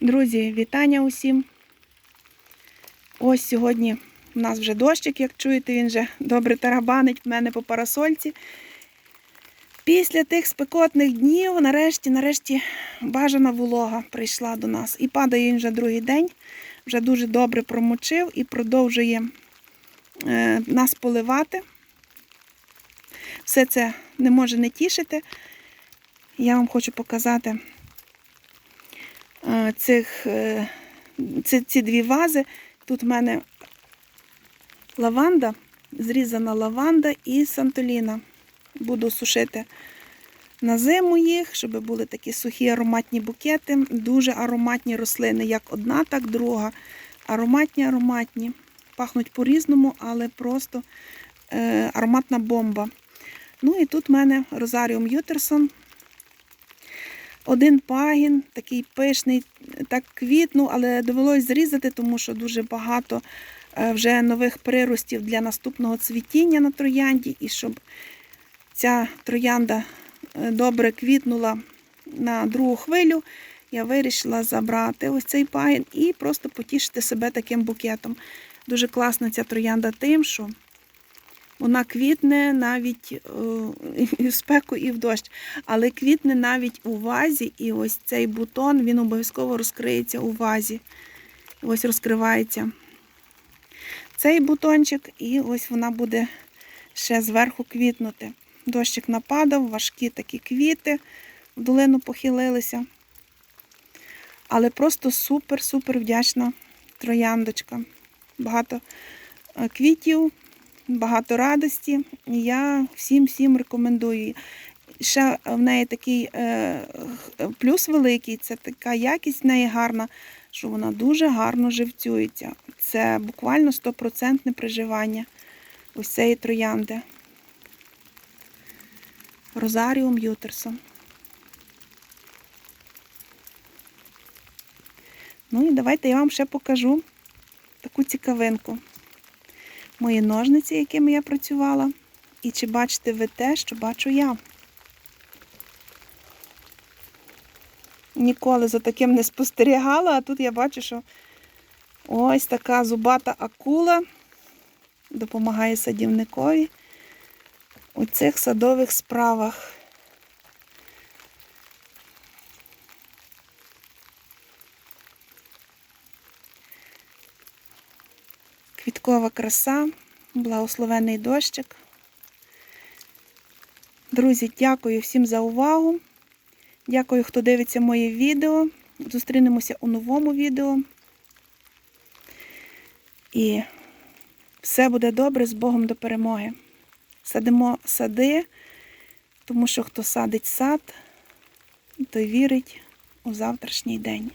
Друзі, вітання усім. Ось сьогодні у нас вже дощик, як чуєте, він вже добре тарабанить в мене по парасольці. Після тих спекотних днів, нарешті, нарешті, бажана волога прийшла до нас. І падає він вже другий день, вже дуже добре промочив і продовжує е, нас поливати. Все це не може не тішити. Я вам хочу показати цих, е, ці, ці дві вази. Тут в мене лаванда, зрізана лаванда і сантоліна. Буду сушити на зиму їх, щоб були такі сухі ароматні букети. Дуже ароматні рослини, як одна, так друга. Ароматні, ароматні. Пахнуть по-різному, але просто е, ароматна бомба. Ну і тут в мене Розаріум Ютерсон. Один пагін, такий пишний, так квітнув, але довелось зрізати, тому що дуже багато е, вже нових приростів для наступного цвітіння на троянді. І щоб ця троянда е, добре квітнула на другу хвилю, я вирішила забрати ось цей пагін і просто потішити себе таким букетом. Дуже класна ця троянда тим, що вона квітне навіть е, і в спеку, і в дощ, але квітне навіть у вазі, і ось цей бутон він обов'язково розкриється у вазі. Ось розкривається цей бутончик, і ось вона буде ще зверху квітнути. Дощик нападав, важкі такі квіти в долину похилилися. Але просто супер-супер вдячна трояндочка. Багато е, квітів, багато радості. Я всім-всім рекомендую. Ще в неї такий е, плюс великий, це така якість в неї гарна, що вона дуже гарно живцюється. Це буквально 100% приживання ось цієї троянди. Розаріум Ютерсон. Ну і давайте я вам ще покажу таку цікавинку. Мої ножниці, якими я працювала. І чи бачите ви те, що бачу я? Ніколи за таким не спостерігала, а тут я бачу, що ось така зубата акула допомагає садівникові у цих садових справах. Квіткова краса, благословений дощик. Друзі, дякую всім за увагу. Дякую, хто дивиться моє відео. Зустрінемося у новому відео. І все буде добре з Богом до перемоги. Садимо сади, тому що хто садить сад, той вірить у завтрашній день.